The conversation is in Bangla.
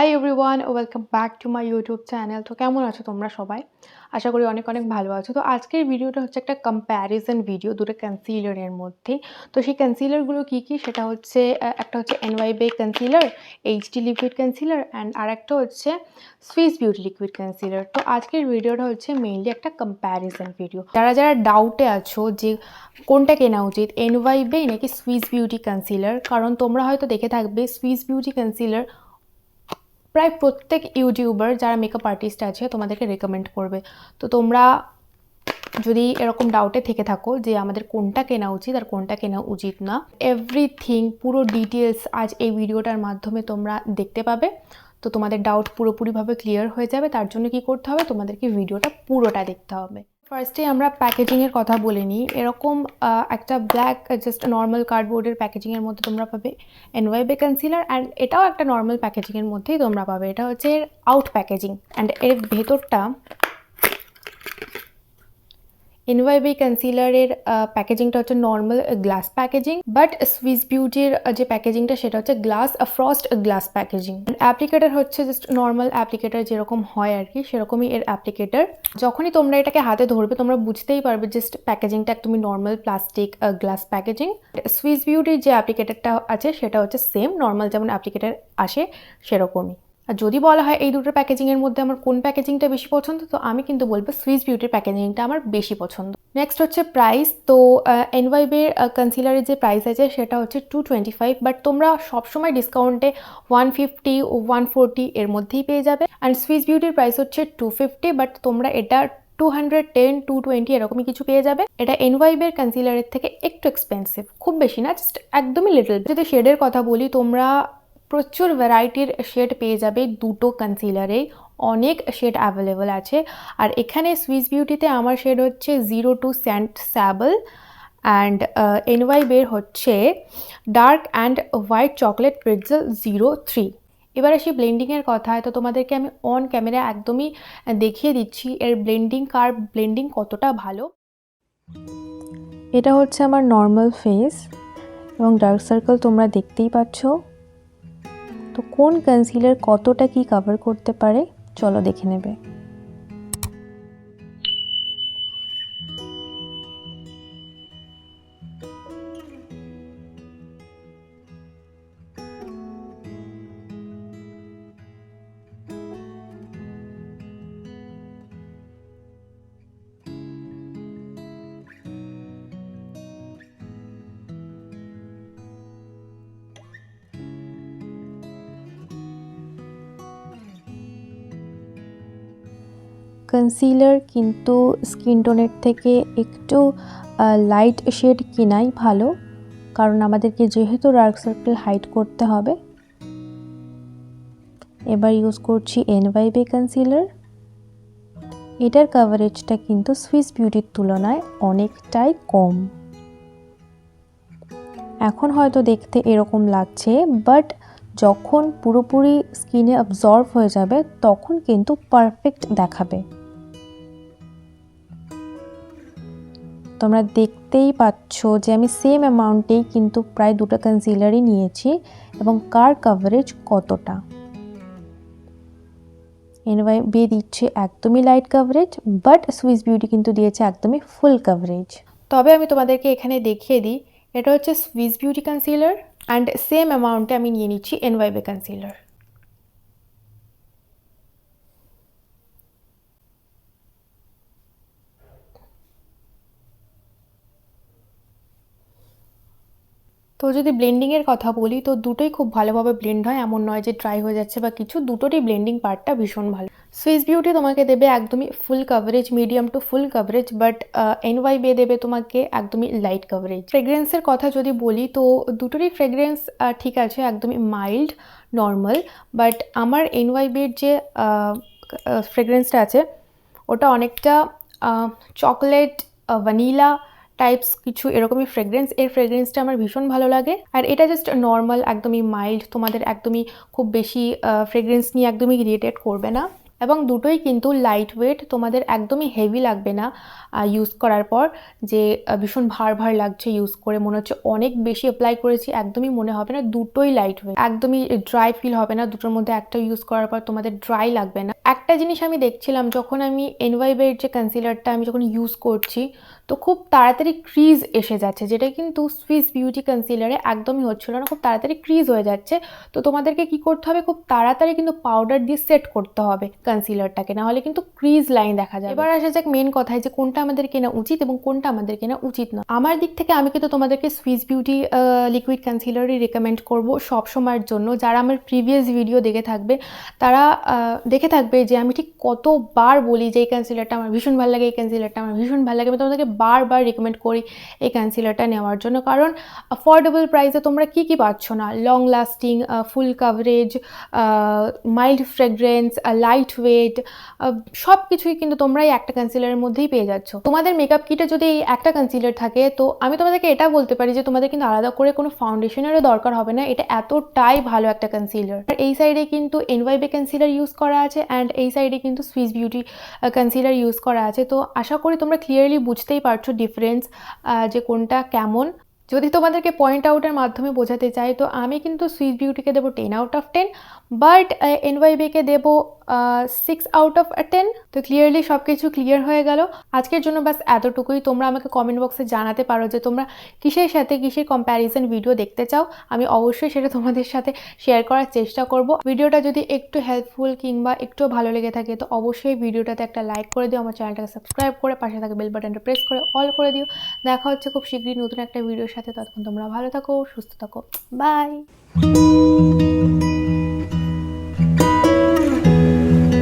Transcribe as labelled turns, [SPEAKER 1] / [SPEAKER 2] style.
[SPEAKER 1] Hi everyone welcome back to my YouTube channel তো কেমন আছো তোমরা সবাই? আশা করি অনেক অনেক ভালো আছো। তো আজকের ভিডিওটা হচ্ছে একটা কম্প্যারিজন ভিডিও দুটো কনসিলারের মধ্যে। তো সেই কনসিলারগুলো কী কী? সেটা হচ্ছে একটা হচ্ছে NY Bae concealer HD liquid concealer and আর একটা হচ্ছে সুইস বিউটি লিকুইড কনসিলার তো আজকের ভিডিওটা হচ্ছে মেইনলি একটা কম্প্যারিজন ভিডিও যারা যারা ডাউটে আছো যে কোনটা কেনা উচিত এনওয়াই বে নাকি সুইস বিউটি কনসিলার কারণ তোমরা হয়তো দেখে থাকবে সুইস বিউটি কনসিলার প্রায় প্রত্যেক ইউটিউবার যারা মেকআপ আর্টিস্ট আছে তোমাদেরকে রেকমেন্ড করবে। তো তোমরা যদি এরকম ডাউটে থেকে থাকো যে আমাদের কোনটা কেনা উচিত আর কোনটা কেনা উচিত না এভরিথিং পুরো ডিটেলস আজ এই ভিডিওটার মাধ্যমে তোমরা দেখতে পাবে। তো তোমাদের ডাউট পুরোপুরিভাবে ক্লিয়ার হয়ে যাবে, তার জন্য কি করতে হবে? তোমাদেরকে ভিডিওটা পুরোটা দেখতে হবে। ফার্স্টে আমরা প্যাকেজিংয়ের কথা বলে নিই। এরকম একটা ব্ল্যাক জাস্ট নর্মাল কার্ডবোর্ডের প্যাকেজিংয়ের মধ্যে তোমরা পাবে এনওয়াইবে কনসিলার অ্যান্ড এটাও একটা নর্মাল প্যাকেজিংয়ের মধ্যেই তোমরা পাবে। এটা হচ্ছে এর আউট প্যাকেজিং অ্যান্ড এর ভেতরটা এনওয়াইবি কনসিলারের প্যাকেজিংটা হচ্ছে normal glass packaging but Swiss বিউটির যে প্যাকেজিংটা সেটা হচ্ছে glass frost glass packaging applicator হচ্ছে জাস্ট নর্মাল অ্যাপ্লিকেটার যেরকম হয় আর কি, সেরকমই এর অ্যাপ্লিকেটার যখনই তোমরা এটাকে হাতে ধরবে, তোমরা বুঝতেই পারবে জাস্ট প্যাকেজিংটা একদমই normal plastic glass packaging Swiss বিউটির যে অ্যাপ্লিকেটারটা আছে, সেটা হচ্ছে সেম নর্মাল যেমন অ্যাপ্লিকেটার আসে, সেরকমই। আর যদি বলা হয় এই দুটো প্যাকেজিংয়ের মধ্যে আমার কোন প্যাকেজিংটা বেশি পছন্দ, তো আমি কিন্তু বলব সুইস বিউটির প্যাকেজিংটা আমার বেশি পছন্দ। নেক্সট হচ্ছে প্রাইস তো এনওয়াইবের কনসিলারের যে প্রাইস আছে সেটা হচ্ছে টু টোয়েন্টি ফাইভ বাট তোমরা সবসময় ডিসকাউন্টে ওয়ান ফিফটি ওয়ান ফোরটি এর মধ্যেই পেয়ে যাবে। অ্যান্ড সুইস বিউটির প্রাইস হচ্ছে টু ফিফটি বাট তোমরা এটা two hundred ten two twenty এরকমই কিছু পেয়ে যাবে। এটা এনওয়াইবের কনসিলারের থেকে একটু এক্সপেন্সিভ খুব বেশি না জাস্ট একদমই লিটল যদি শেডের কথা বলি, তোমরা প্রচুর ভ্যারাইটির শেড পেয়ে যাবে দুটো কনসিলারে অনেক শেড অ্যাভেলেবল আছে। আর এখানে সুইস বিউটিতে আমার শেড হচ্ছে zero two sand sable and NY বের হচ্ছে dark and white chocolate pretzel zero three এবার আসি ব্লেন্ডিংয়ের কথায়। তো তোমাদেরকে আমি অন ক্যামেরা একদমই দেখিয়ে দিচ্ছি এর ব্লেন্ডিং কার ব্লেন্ডিং কতটা ভালো। এটা হচ্ছে আমার নর্মাল ফেস এবং ডার্ক সার্কেল তোমরা দেখতেই পাচ্ছ। তো কোন কনসিলার কতটা কি কভার করতে পারে? চলো দেখে নেবে। কনসিলার কিন্তু স্কিন টোনের থেকে একটু লাইট শেড কেনাই ভালো। কারণ আমাদেরকে যেহেতু ডার্ক সার্কেল হাইড করতে হবে। এবার ইউজ করছি এনওয়াইবে কনসিলার এটার কাভারেজটা কিন্তু সুইস বিউটির তুলনায় অনেকটাই কম। এখন হয়তো দেখতে এরকম লাগছে বাট যখন পুরোপুরি স্কিনে অবজর্ভ হয়ে যাবে, তখন কিন্তু পারফেক্ট দেখাবে। তোমরা দেখতেই পাচ্ছ যে আমি সেম অ্যামাউন্টেই কিন্তু প্রায় দুটো কনসিলারই নিয়েছি এবং কার কাভারেজ কতটা। এনওয়াই বি দিচ্ছে একদমই light coverage but Swiss Beauty কিন্তু দিয়েছে একদমই ফুল কাভারেজ তবে আমি তোমাদেরকে এখানে দেখিয়ে দিই, এটা হচ্ছে Swiss Beauty concealer and same অ্যামাউন্টে আমি নিয়ে নিচ্ছি এনওয়াইবে কনসিলার তো যদি ব্লেন্ডিংয়ের কথা বলি, তো দুটোই খুব ভালোভাবে ব্লেন্ড হয়। এমন নয় যে ড্রাই হয়ে যাচ্ছে বা কিছু, দুটোরই ব্লেন্ডিং পার্টটা ভীষণ ভালো। সুইস বিউটি তোমাকে দেবে একদমই full coverage medium to full coverage but NY Bae দেবে তোমাকে একদমই লাইট কাভারেজ ফ্রেগ্রেন্সের কথা যদি বলি, তো দুটোরই ফ্রেগ্রেন্স ঠিক আছে, একদমই মাইল্ড নর্মাল বাট আমার এনওয়াই বের যে ফ্রেগ্রেন্সটা আছে, ওটা অনেকটা চকলেট ভ্যানিলা টাইপস কিছু এরকমই ফ্রেগ্রেন্স এর ফ্রেগ্রেন্সটা আমার ভীষণ ভালো লাগে। আর এটা জাস্ট নর্মাল একদমই মাইল্ড তোমাদের একদমই খুব বেশি ফ্রেগ্রেন্স নিয়ে একদমই রিলেটেড করবে না। এবং দুটোই কিন্তু লাইট ওয়েট তোমাদের একদমই হেভি লাগবে না ইউজ করার পর। যে ভীষণ ভার ভার লাগছে ইউজ করে, মনে হচ্ছে অনেক বেশি অ্যাপ্লাই করেছি, একদমই মনে হবে না, দুটোই লাইট ওয়েট একদমই ড্রাই ফিল হবে না, দুটোর মধ্যে একটা ইউজ করার পর তোমাদের ড্রাই লাগবে না। একটা জিনিস আমি দেখছিলাম, যখন আমি এনওয়াইবের যে কনসিলারটা আমি যখন ইউজ করছি তো খুব তাড়াতাড়ি ক্রিজ এসে যাচ্ছে, যেটা কিন্তু সুইস বিউটি কনসিলারে একদমই হচ্ছিল না, খুব তাড়াতাড়ি ক্রিজ হয়ে যাচ্ছে। তো তোমাদেরকে কি করতে হবে? খুব তাড়াতাড়ি কিন্তু পাউডার দিয়ে সেট করতে হবে কনসিলারটাকে না হলে কিন্তু ক্রিজ লাইন দেখা যায় এবার আসা যাক মেন কথায় যে কোনটা আমাদের কেনা উচিত এবং কোনটা আমাদের কেনা উচিত না। আমার দিক থেকে আমি কিন্তু তোমাদেরকে সুইস বিউটি লিকুইড কনসিলারই রেকমেন্ড করব সব সময়ের জন্য। যারা আমার প্রিভিয়াস ভিডিও দেখে থাকবে, তারা দেখে থাকবে যে আমি ঠিক কতবার বলি যে এই কনসিলারটা আমার ভীষণ ভালো লাগে, এই কনসিলারটা আমার ভীষণ ভালো লাগে। আমি তোমাদেরকে বারবার রিকমেন্ড করি এই কনসিলারটা নেওয়ার জন্য। কারণ অ্যাফোর্ডেবল প্রাইসে তোমরা কি কি পাচ্ছ না? Long lasting full coverage mild fragrance light weight সব কিছুই কিন্তু তোমরা এই একটা কনসিলারের মধ্যেই পেয়ে যাচ্ছ। তোমাদের মেকআপ কিটে যদি এই একটা কনসিলার থাকে, তো আমি তোমাদেরকে এটা বলতে পারি যে তোমাদের কিন্তু আলাদা করে কোনো ফাউন্ডেশনেরও দরকার হবে না। এটা এতটাই ভালো একটা কনসিলার আর এই সাইডে কিন্তু এনওয়াইবে কনসিলার ইউজ করা আছে অ্যান্ড এই সাইডে কিন্তু সুইস বিউটি কনসিলার ইউজ করা আছে। তো আশা করি তোমরা ক্লিয়ারলি বুঝতেই পারছ ডিফারেন্স যে কোনটা কেমন। যদি তোমাদেরকে পয়েন্ট আউটের মাধ্যমে বোঝাতে চাই, তো আমি কিন্তু সুইস বিউটিকে দেবো ten out of ten but এনওয়াইবিকে দেবো সিক্স আউট অফ টেন তো ক্লিয়ারলি সব কিছু ক্লিয়ার হয়ে গেল। আজকের জন্য ব্যাস এতটুকুই। তোমরা আমাকে কমেন্ট বক্সে জানাতে পারো যে তোমরা কিসের সাথে কিসের কম্প্যারিজন ভিডিও দেখতে চাও। আমি অবশ্যই সেটা তোমাদের সাথে শেয়ার করার চেষ্টা করব। ভিডিওটা যদি একটু হেল্পফুল কিংবা একটু ভালো লেগে থাকে, তো অবশ্যই ভিডিওটাতে একটা লাইক করে দিও। আমার চ্যানেলটাকে সাবস্ক্রাইব করে পাশে থাকা বেল বাটনটা প্রেস করে অল করে দিও। দেখা হচ্ছে খুব শীঘ্রই নতুন একটা ভিডিওর সাথে। ততক্ষণ তোমরা ভালো থাকো, সুস্থ থাকো। বাই